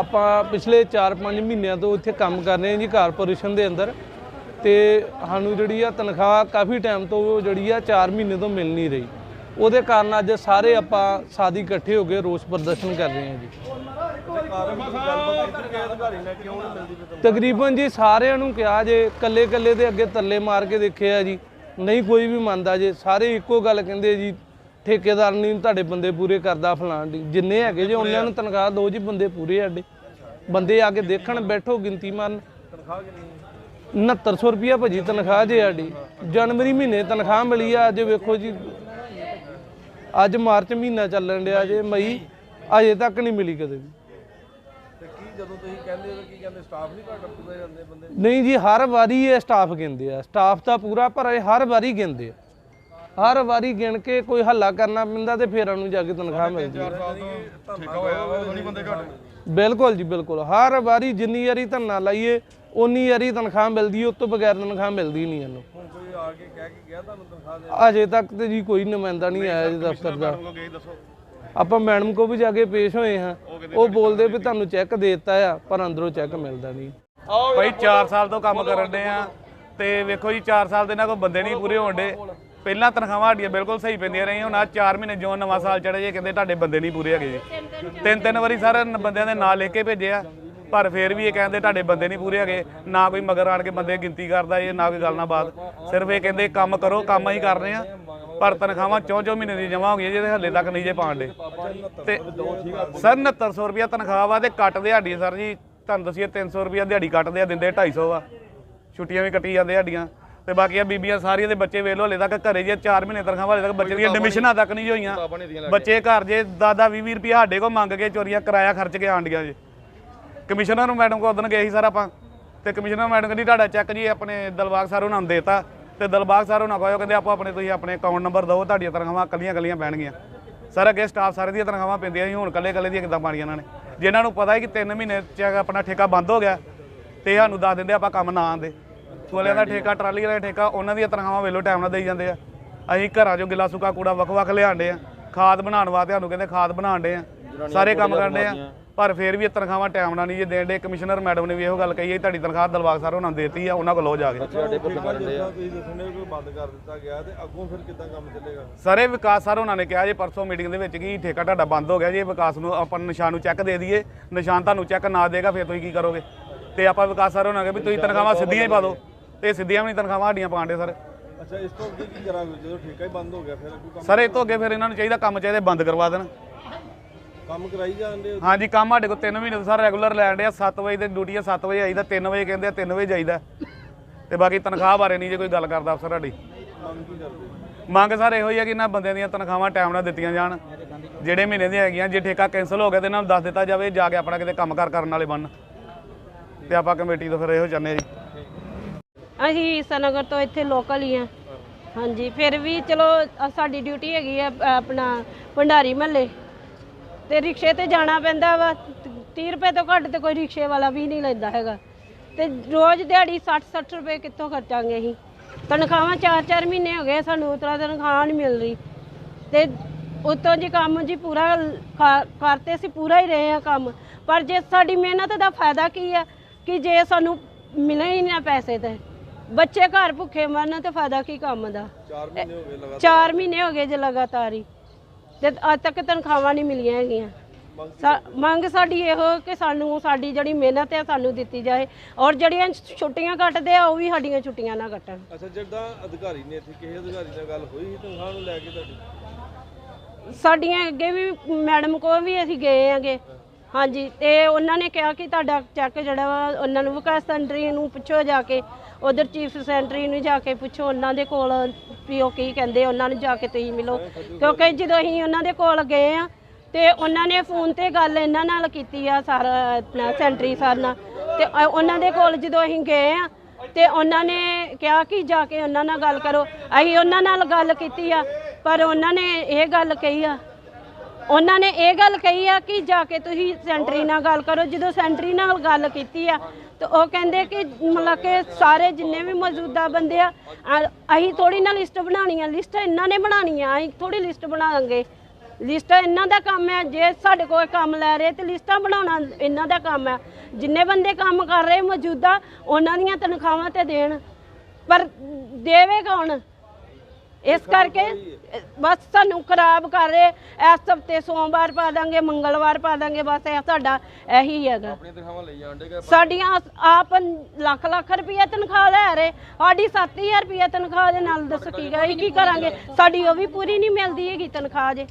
ਆਪਾਂ ਪਿਛਲੇ 4-5 ਮਹੀਨਿਆਂ ਤੋਂ ਇੱਥੇ ਕੰਮ ਕਰ ਰਹੇ ਹਾਂ ਜੀ ਕਾਰਪੋਰੇਸ਼ਨ ਦੇ ਅੰਦਰ ਤੇ ਸਾਨੂੰ ਜਿਹੜੀ ਆ ਤਨਖਾਹ ਕਾਫੀ ਟਾਈਮ ਤੋਂ ਜਿਹੜੀ ਆ 4 ਮਹੀਨੇ ਤੋਂ ਮਿਲ ਨਹੀਂ ਰਹੀ। ਉਹਦੇ ਕਾਰਨ ਅੱਜ ਸਾਰੇ ਆਪਾਂ ਸਾਦੀ ਇਕੱਠੇ ਹੋ ਕੇ ਰੋਸ ਪ੍ਰਦਰਸ਼ਨ ਕਰ ਰਹੇ ਹਾਂ ਜੀ। ਤਕਰੀਬਨ ਜੀ ਸਾਰਿਆਂ ਨੂੰ ਕਿਹਾ ਜੇ ਕੱਲੇ ਕੱਲੇ ਦੇ ਅੱਗੇ ਤੱਲੇ ਮਾਰ ਕੇ ਦੇਖਿਆ ਜੀ, ਨਹੀਂ ਕੋਈ ਵੀ ਮੰਨਦਾ ਜੇ, ਸਾਰੇ ਇੱਕੋ ਗੱਲ ਕਹਿੰਦੇ ਜੀ ਠੇਕੇਦਾਰ ਨਹੀਂ ਤੁਹਾਡੇ ਬੰਦੇ ਪੂਰੇ ਕਰਦਾ ਫਲਾਣ ਦੀ। ਜਿੰਨੇ ਹੈਗੇ ਜੇ ਉਹਨਾਂ ਨੂੰ ਤਨਖਾਹ ਦੋ ਜੀ ਬੰਦੇ ਪੂਰੇ ਸਾਡੇ। ਬੰਦੇ ਆ ਕੇ ਦੇਖਣ ਬੈਠੋ ਗਿਣਤੀ ਮਾਰਨ। ਤਨਖਾਹ ਕਿੰਨੀ 6900 ਰੁਪਿਆ ਭਾਜੀ ਤਨਖਾਹ ਜੇ ਸਾਡੀ। ਜਨਵਰੀ ਮਹੀਨੇ ਤਨਖਾਹ ਮਿਲੀ ਆ ਅੱਜ ਵੇਖੋ ਜੀ। ਅੱਜ ਮਾਰਚ ਮਹੀਨਾ ਚੱਲਣ ਡਿਆ ਜੇ ਮਈ ਅਜੇ ਤੱਕ ਨਹੀਂ ਮਿਲੀ ਕਦੇ ਵੀ। ਤੇ ਕੀ ਜਦੋਂ ਤੁਸੀਂ ਕਹਿੰਦੇ ਹੋ ਕੀ ਕਹਿੰਦੇ ਸਟਾਫ ਨਹੀਂ ਘੱਟ ਪੂਰੇ ਜਾਂਦੇ ਬੰਦੇ? ਨਹੀਂ ਜੀ ਹਰ ਵਾਰੀ ਇਹ ਸਟਾਫ ਗਿਣਦੇ ਆ। ਸਟਾਫ ਤਾਂ ਪੂਰਾ ਪਰ ਇਹ ਹਰ ਵਾਰੀ ਗਿਣਦੇ ਆ। ਹਰ ਵਾਰੀ ਗਿਣ ਕੇ ਕੋਈ ਹੱਲਾ ਕਰਨਾ ਪੈਂਦਾ ਤੇ ਫੇਰ ਉਹਨੂੰ ਜਾ ਕੇ ਤਨਖਾਹ ਮਿਲਦੀ ਆ ਠੇਕਾ ਹੋਇਆ ਹੋਇਆ ਨਹੀਂ ਬੰਦੇ ਘੱਟ। ਬਿਲਕੁਲ ਜੀ ਬਿਲਕੁਲ। ਹਰ ਵਾਰੀ ਜਿੰਨੀ ਵਾਰੀ ਧਰਨਾ ਲਾਈਏ ਉਨੀ ਵਾਰੀ ਤਨਖਾਹ ਮਿਲਦੀ ਉਸ ਤੋਂ ਬਗੈਰ ਤਨਖਾਹ ਮਿਲਦੀ ਨਹੀਂ ਇਹਨੂੰ। ਹੁਣ ਕੋਈ ਆ ਕੇ ਕਹਿ ਕੇ ਗਿਆ ਤੁਹਾਨੂੰ ਤਨਖਾਹ ਦੇ ਅਜੇ ਤੱਕ ਤੇ ਜੀ ਕੋਈ ਨੁਮਾਇੰਦਾ ਨਹੀਂ ਆਇਆ ਜੀ ਦਫ਼ਤਰ ਦਾ। ਆਪਾਂ ਮੈਡਮ ਕੋ ਵੀ ਜਾ ਕੇ ਪੇਸ਼ ਹੋਏ ਹਾਂ। ਉਹ ਬੋਲਦੇ ਵੀ ਤੁਹਾਨੂੰ ਚੈੱਕ ਦੇ ਦਿੱਤਾ ਆ ਪਰ ਅੰਦਰੋਂ ਚੈੱਕ ਮਿਲਦਾ ਨਹੀਂ। ਭਾਈ 4 ਸਾਲ ਤੋਂ ਕੰਮ ਕਰਨ ਦੇ ਆ ਤੇ ਵੇਖੋ ਜੀ 4 ਸਾਲ ਦੇ ਨਾਲ ਕੋਈ ਬੰਦੇ ਨਹੀਂ ਪੂਰੇ ਹੋਣ ਦੇ ਪਹਿਲਾਂ ਤਨਖਾਹਾਂ ਸਾਡੀਆਂ ਬਿਲਕੁਲ ਸਹੀ ਪੈਂਦੀਆਂ ਰਹੀਆਂ, ਹੁਣ ਆ 4 ਮਹੀਨੇ ਜਿਉਂ ਨਵਾਂ ਸਾਲ ਚੜ੍ਹੇ ਜੇ, ਕਹਿੰਦੇ ਤੁਹਾਡੇ ਬੰਦੇ ਨਹੀਂ ਪੂਰੇ ਹੈਗੇ ਜੀ। ਤਿੰਨ ਤਿੰਨ ਵਾਰੀ ਸਰ ਬੰਦਿਆਂ ਦੇ ਨਾਂ ਲਿਖ ਕੇ ਭੇਜਿਆ ਪਰ ਫਿਰ ਵੀ ਇਹ ਕਹਿੰਦੇ ਤੁਹਾਡੇ ਬੰਦੇ ਨਹੀਂ ਪੂਰੇ ਹੈਗੇ, ਨਾ ਕੋਈ ਮਗਰ ਆਣ ਕੇ ਬੰਦੇ ਗਿਣਤੀ ਕਰਦਾ ਇਹ, ਨਾ ਕੋਈ ਗੱਲ ਨਾ ਬਾਤ। ਸਿਰਫ ਇਹ ਕਹਿੰਦੇ ਕੰਮ ਕਰੋ, ਕੰਮ ਹੀ ਕਰ ਰਹੇ ਆ, ਪਰ ਤਨਖਾਹਾਂ ਚੌਂ ਚੌਂ ਮਹੀਨੇ ਦੀ ਜਮ੍ਹਾਂ ਹੋ ਗਈਆਂ ਜਿਹਦੇ ਹੱਲੇ ਤੱਕ ਨਹੀਂ ਜੇ ਪਾਉਂਦੇ ਤੇ ਸਰ 6900 ਰੁਪਿਆ ਤਨਖਾਹ ਵਾ ਤੇ ਕੱਟ ਦਿਹਾੜੀ ਸਰ ਜੀ, ਤੁਹਾਨੂੰ ਦਸੀਏ 300 ਰੁਪਿਆ ਦਿਹਾੜੀ ਕੱਟਦੇ ਆ, ਦਿੰਦੇ 250 ਆ। ਛੁੱਟੀਆਂ ਵੀ ਕੱਟੀ ਜਾਂਦੇ ਸਾਡੀਆਂ। ਤੇ ਬਾਕੀ ਆ ਬੀਬੀਆਂ ਸਾਰੀਆਂ ਦੇ ਬੱਚੇ ਵੇਖ ਲਓ ਹਲੇ ਤੱਕ ਘਰੇ ਜੇ 4 ਮਹੀਨੇ ਤਨਖਾਹ ਵਾਲੇ ਤੱਕ ਬੱਚੇ ਦੀਆਂ ਐਡਮਿਸ਼ਨਾਂ ਤੱਕ ਨਹੀਂ ਹੋਈਆਂ। ਬੱਚੇ ਘਰ ਜੇ ਦਾਦਾ 20 20 ਰੁਪਏ ਸਾਡੇ ਕੋਲ ਮੰਗ ਕੇ ਚੋਰੀਆਂ ਕਿਰਾਇਆ ਖਰਚ ਕੇ ਆਂਡੀਆਂ ਜੀ। ਕਮਿਸ਼ਨਰ ਨੂੰ ਮੈਡਮ ਕੋਲ ਉਦੋਂ ਗਏ ਸੀ ਸਰ ਆਪਾਂ ਤੇ ਕਮਿਸ਼ਨਰ ਮੈਡਮ ਕਹਿੰਦੀ ਤੁਹਾਡਾ ਚੈੱਕ ਜੀ ਆਪਣੇ ਦਲਬਾਗ ਸਰ ਉਹਨਾਂ ਨੂੰ ਦੇਤਾ ਤੇ ਦਲਬਾਗ ਸਰ ਉਹਨਾਂ ਕੋਲ ਕਹਿੰਦੇ ਆਪੋ ਆਪਣੇ ਤੁਸੀਂ ਆਪਣੇ ਅਕਾਊਂਟ ਨੰਬਰ ਦਿਓ ਤੁਹਾਡੀਆਂ ਤਨਖਾਹਾਂ ਕੱਲੀਆਂ ਕੱਲੀਆਂ ਪੈਣਗੀਆਂ। ਸਰ ਅੱਗੇ ਸਟਾਫ ਸਾਰੇ ਦੀਆਂ ਤਨਖਾਹਾਂ ਪੈਂਦੀਆਂ ਸੀ ਹੁਣ ਕੱਲੇ ਕੱਲੇ ਦੀਆਂ ਕਿੱਦਾਂ ਪਾਣੀਆਂ ਇਹਨਾਂ ਨੇ? ਜਿਨ੍ਹਾਂ ਨੂੰ ਪਤਾ ਹੈ ਕਿ 3 ਮਹੀਨੇ ਚ ਆਪਣਾ ਠੇਕਾ ਬੰਦ ਹੋ ਗਿਆ ਤੇ ਸਾਨੂੰ ਦੱਸ ਦਿੰਦੇ ਆਪਾਂ ਕੰਮ ਨਾ ਆਂਦੇ ਸੋਲਿਆਂ ਦਾ ਠੇਕਾ ਟਰਾਲੀ ਵਾਲਾ ਠੇਕਾ ਉਹਨਾਂ ਦੀਆਂ ਤਨਖਾਹਾਂ ਵੇਲੋ ਟਾਈਮ ਨਾਲ ਦੇਈ ਜਾਂਦੇ ਆ। ਅਸੀਂ ਘਰਾਂ ਚੋਂ ਗਿੱਲਾ ਸੁੱਕਾ ਕੂੜਾ ਵੱਖ-ਵੱਖ ਲਿਆਂਦੇ ਆ। ਖਾਦ ਬਣਾਉਣ ਵਾਸਤੇ ਸਾਨੂੰ ਕਹਿੰਦੇ ਖਾਦ ਬਣਾਉਂਦੇ ਆ। ਸਾਰੇ ਕੰਮ ਕਰਦੇ ਆ। ਪਰ ਫਿਰ ਵੀ ਇਹ ਤਨਖਾਹਾਂ ਟਾਈਮ ਨਾਲ ਨਹੀਂ ਜੇ ਦੇਣ ਦੇ ਕਮਿਸ਼ਨਰ ਮੈਡਮ ਨੇ ਵੀ ਇਹੋ ਗੱਲ ਕਹੀ ਹੈ ਤੁਹਾਡੀ ਤਨਖਾਹ ਦਲਵਾਗ ਸਰ ਉਹਨਾਂ ਨੇ ਦੇਤੀ ਆ ਉਹਨਾਂ ਕੋਲ ਲੋ ਜਾ ਕੇ ਸਾਡੇ ਪੁੱਤ ਕਰਦੇ ਆ। ਤੁਸੀਂ ਦੱਸਣੇ ਕੋਈ ਬੰਦ ਕਰ ਦਿੱਤਾ ਗਿਆ ਤੇ ਅੱਗੋਂ ਫਿਰ ਕਿੱਦਾਂ ਕੰਮ ਚੱਲੇਗਾ? ਸਾਰੇ ਵਿਕਾਸ ਸਰ ਉਹਨਾਂ ਨੇ ਕਿਹਾ ਜੇ ਪਰਸੋਂ ਮੀਟਿੰਗ ਦੇ ਵਿੱਚ ਕਿ ਠੇਕਾ ਤੁਹਾਡਾ ਬੰਦ ਹੋ ਗਿਆ ਜੇ ਵਿਕਾਸ ਨੂੰ ਆਪਾਂ ਨਿਸ਼ਾਨ ਨੂੰ ਚੈੱਕ ਦੇ ਦਈਏ ਨਿਸ਼ਾਨ ਤੁਹਾਨੂੰ ਚੈੱਕ ਨਾ ਦੇਗਾ ਫਿਰ ਤੁਸੀਂ ਕੀ ਕਰੋਗੇ? ਤੇ ਆਪਾਂ ਵਿਕਾਸ ਸਰ ਉਹਨਾਂ ਨੇ ਕਿਹਾ ਵੀ ਤੁਸੀਂ ਤਨਖਾਹਾਂ ਸਿੱਧੀਆਂ ਹੀ ਪਾ ਦਿਓ। ਤੇ ਸਿੱਧੀਆਂ ਵੀ ਨਹੀਂ ਤਨਖਾਹਾਂ ਸਾਡੀਆਂ ਪਾਉਂਦੇ ਸਰ। ਅੱਛਾ ਇਸ ਤੋਂ ਅੱਗੇ ਕੀ ਕਰਾਂਗੇ? ਜਦੋਂ ਠੇਕਾ ਹੀ ਬੰਦ ਹੋ ਗਿਆ ਫਿਰ ਅੱਗੋਂ ਕੰਮ ਸਰ ਇਹ ਤੋਂ ਅੱਗੇ ਫਿਰ ਇਹਨਾਂ ਨੂੰ ਚਾਹੀਦਾ ਕੰਮ ਚਾਹੀਦੇ ਬੰਦ ਕਰਵਾ ਦੇਣ। ਕੰਮ ਕਰਾਈ ਜਾਂਦੇ ਹੋ। ਹਾਂਜੀ ਕੰਮ ਸਾਡੇ ਕੋਲ 3 ਮਹੀਨੇ ਤੋਂ ਸਰ ਰੈਗੂਲਰ ਲੈਣ ਦੇ ਆ 7 ਵਜੇ ਦੇ ਡਿਊਟੀ ਆ 7 ਵਜੇ ਆਈਦਾ 3 ਵਜੇ ਕਹਿੰਦੇ ਆ 3 ਵਜੇ ਜਾਈਦਾ। ਤੇ ਬਾਕੀ ਤਨਖਾਹ ਬਾਰੇ ਨਹੀਂ ਜੇ ਕੋਈ ਗੱਲ ਕਰਦਾ ਅਫਸਰ ਸਾਡੀ। ਮੰਗ ਕੀ ਕਰਦੇ? ਮੰਗ ਸਰ ਇਹੋ ਹੀ ਆ ਕਿ ਇਹਨਾਂ ਬੰਦਿਆਂ ਦੀਆਂ ਤਨਖਾਹਾਂ ਟਾਈਮ ਨਾਲ ਦਿੱਤੀਆਂ ਜਾਣ। ਜਿਹੜੇ ਮਹੀਨੇ ਦੀਆਂ ਹੈਗੀਆਂ ਜੇ ਠੇਕਾ ਕੈਨਸਲ ਹੋ ਗਿਆ ਤੇ ਇਹਨਾਂ ਨੂੰ ਦੱਸ ਦਿੱਤਾ ਜਾਵੇ ਜਾ ਕੇ ਆਪਣਾ ਕਿਤੇ ਕੰਮਕਾਰ ਕਰਨ ਵਾਲੇ ਬਣ ਤੇ ਆਪਾਂ ਕਮੇਟੀ ਤੋਂ ਫਿਰ ਇਹੋ ਚਾਹੁੰਦੇ ਆ ਜੀ। ਅਸੀਂ ਈਸਾਨਗਰ ਤੋਂ ਇੱਥੇ ਲੋਕਲ ਹੀ ਆ ਹਾਂਜੀ ਫਿਰ ਵੀ ਚਲੋ ਅ- ਸਾਡੀ ਡਿਊਟੀ ਹੈਗੀ ਆ ਅ, ਆਪਣਾ ਭੰਡਾਰੀ ਮਹੱਲੇ। ਤੇ ਰਿਕਸ਼ੇ ਤੇ ਜਾਣਾ ਪੈਂਦਾ ਵਾ 30 ਰੁਪਏ ਤੋਂ ਘੱਟ ਤੇ ਕੋਈ ਰਿਕਸ਼ੇ ਵਾਲਾ ਵੀ ਨਹੀਂ ਲੈਂਦਾ ਹੈਗਾ। ਤੇ ਰੋਜ਼ ਦਿਹਾੜੀ 60 60 ਰੁਪਏ ਕਿੱਥੋਂ ਖਰਚਾਂਗੇ ਅਸੀਂ? ਤਨਖਾਹਾਂ 4-4 ਮਹੀਨੇ ਹੋ ਗਏ ਸਾਨੂੰ ਉਤਰਾ ਤਨਖਾਹ ਨਹੀਂ ਮਿਲ ਰਹੀ। ਤੇ ਉਤੋਂ ਜੀ ਕੰਮ ਜੀ ਪੂਰਾ ਖਾ- ਕਰਤੇ ਸੀ ਪੂਰਾ ਹੀ ਰਹੇ ਆ ਕੰਮ। ਪਰ ਜੇ ਸਾਡੀ ਮਿਹਨਤ ਦਾ ਫਾਇਦਾ ਕੀ ਆ? ਕਿ ਜੇ ਸਾਨੂੰ ਮਿਲੇ ਹੀ ਨਾ ਪੈਸੇ ਤੇ। ਬੱਚੇ ਘਰ ਭੁੱਖੇ ਮਰਨ ਤੇ ਫਾਇਦਾ ਕੀ ਕੰਮ ਦਾ? 4 ਮਹੀਨੇ ਹੋ ਗਏ ਲਗਾਤਾਰ। 4 ਮਹੀਨੇ ਹੋ ਗਏ ਜੇ ਲਗਾਤਾਰ ਹੀ। ਤੇ ਅੱਜ ਤੱਕ ਤਨਖਾਹਾਂ ਨਹੀਂ ਮਿਲੀਆਂ ਹੈਗੀਆਂ। ਸਾ- ਮੰਗ ਸਾਡੀ ਇਹੋ ਕਿ ਸਾਨੂੰ ਸਾਡੀ ਜਿਹੜੀ ਮਿਹਨਤ ਹੈ ਸਾਨੂੰ ਦਿੱਤੀ ਜਾਏ। ਔਰ ਜਿਹੜੀਆਂ ਛੁੱਟੀਆਂ ਕੱਟਦੇ ਆ ਉਹ ਵੀ ਸਾਡੀਆਂ ਛੁੱਟੀਆਂ ਨਾ ਕੱਟਣ। ਅੱਛਾ ਜਿੱਦਾਂ ਅਧਿਕਾਰੀ ਨੇ ਇੱਥੇ ਕਿਸੇ ਅਧਿਕਾਰੀ ਨਾਲ ਗੱਲ ਹੋਈ ਸੀ ਤਨਖਾਹ ਨੂੰ ਲੈ ਕੇ ਤੁਹਾਡੀ? ਸਾਡੀਆਂ ਅੱਗੇ ਵੀ ਮੈਡਮ ਕੋਲ ਵੀ ਅਸੀਂ ਗਏ ਆਂਗੇ ਹਾਂਜੀ, ਤੇ ਉਹਨਾਂ ਨੇ ਕਿਹਾ ਕਿ ਤੁਹਾਡਾ ਚੈੱਕ ਜਿਹੜਾ ਵਾ, ਉਹਨਾਂ ਨੂੰ ਵਿਕਾਸ ਸੈਂਟਰੀ ਨੂੰ ਪੁੱਛੋ ਜਾ ਕੇ, ਉਧਰ ਚੀਫ ਸੈਂਟਰੀ ਨੂੰ ਜਾ ਕੇ ਪੁੱਛੋ, ਉਹਨਾਂ ਦੇ ਕੋਲ ਵੀ ਉਹ ਕੀ ਕਹਿੰਦੇ, ਉਹਨਾਂ ਨੂੰ ਜਾ ਕੇ ਤੁਸੀਂ ਮਿਲੋ। ਕਿਉਂਕਿ ਜਦੋਂ ਅਸੀਂ ਉਹਨਾਂ ਦੇ ਕੋਲ ਗਏ ਆ, ਤੇ ਉਹਨਾਂ ਨੇ ਫੋਨ ਤੇ ਗੱਲ ਇਹਨਾਂ ਨਾਲ ਕੀਤੀ ਆ, ਸਾਰਾ, ਆਪਣਾ ਸੈਂਟਰੀ ਸਰ ਨਾਲ। ਤੇ ਅ- ਉਹਨਾਂ ਦੇ ਕੋਲ ਜਦੋਂ ਅਸੀਂ ਗਏ ਆ, ਤੇ ਉਹਨਾਂ ਨੇ ਕਿਹਾ ਕਿ ਜਾ ਕੇ ਉਹਨਾਂ ਨਾਲ ਗੱਲ ਕਰੋ। ਅਸੀਂ ਉਹਨਾਂ ਨਾਲ ਗੱਲ ਕੀਤੀ ਆ, ਪਰ ਉਹਨਾਂ ਨੇ ਇਹ ਗੱਲ ਕਹੀ ਆ ਉਹਨਾਂ ਨੇ ਇਹ ਗੱਲ ਕਹੀ ਆ ਕਿ ਜਾ ਕੇ ਤੁਸੀਂ ਸੈਂਟਰੀ ਨਾਲ ਗੱਲ ਕਰੋ। ਜਦੋਂ ਸੈਂਟਰੀ ਨਾਲ ਗੱਲ ਕੀਤੀ ਆ, ਤੇ ਉਹ ਕਹਿੰਦੇ ਕਿ ਮਤਲਬ ਕਿ ਸਾਰੇ ਜਿੰਨੇ ਵੀ ਮੌਜੂਦਾ ਬੰਦੇ ਆ ਅ- ਅਸੀਂ ਥੋੜੀ ਨਾ ਲਿਸਟ ਬਣਾਉਣੀ ਆ ਲਿਸਟ ਇਹਨਾਂ ਨੇ ਬਣਾਉਣੀ ਆ ਅਸੀਂ ਥੋੜੀ ਲਿਸਟ ਬਣਾਵਾਂਗੇ। ਲਿਸਟ ਇਹਨਾਂ ਦਾ ਕੰਮ ਹੈ ਜੇ ਸਾਡੇ ਕੋਲ ਕੰਮ ਲੈ ਰਹੇ ਤੇ ਲਿਸਟਾਂ ਬਣਾਉਣਾ ਇਹਨਾਂ ਦਾ ਕੰਮ ਹੈ ਜਿੰਨੇ ਬੰਦੇ ਕੰਮ ਕਰ ਰਹੇ ਮੌਜੂਦਾ, ਉਹਨਾਂ ਦੀਆਂ ਤਨਖਾਹਾਂ ਤੇ ਦੇਣ। ਪਰ ਦੇਵੇ ਕੌਣ ਇਸ ਕਰਕੇ ਬਸ ਸਾਨੂੰ ਖਰਾਬ ਕਰ ਰਹੇ। ਇਸ ਹਫ਼ਤੇ ਸੋਮਵਾਰ ਪਾ ਦਾਂਗੇ ਮੰਗਲਵਾਰ ਪਾ ਦਾਂਗੇ ਬਸ ਇਹ ਸਾਡਾ ਇਹੀ ਹੈਗਾ। ਤਨਖਾਹਾਂ ਲਈ ਸਾਡੀਆਂ ਆਪ ਲੱਖ ਲੱਖ ਰੁਪਏ ਤਨਖਾਹ ਲੈ ਰਹੇ। ਸਾਡੀ 7000 ਰੁਪਏ ਤਨਖਾਹ ਦੇ ਨਾਲ ਦੱਸ ਕੀ ਗਈ ਕੀ ਕਰਾਂਗੇ? ਸਾਡੀ ਉਹ ਵੀ ਪੂਰੀ ਨਹੀਂ ਮਿਲਦੀ ਹੈਗੀ ਤਨਖਾਹ ਜੇ।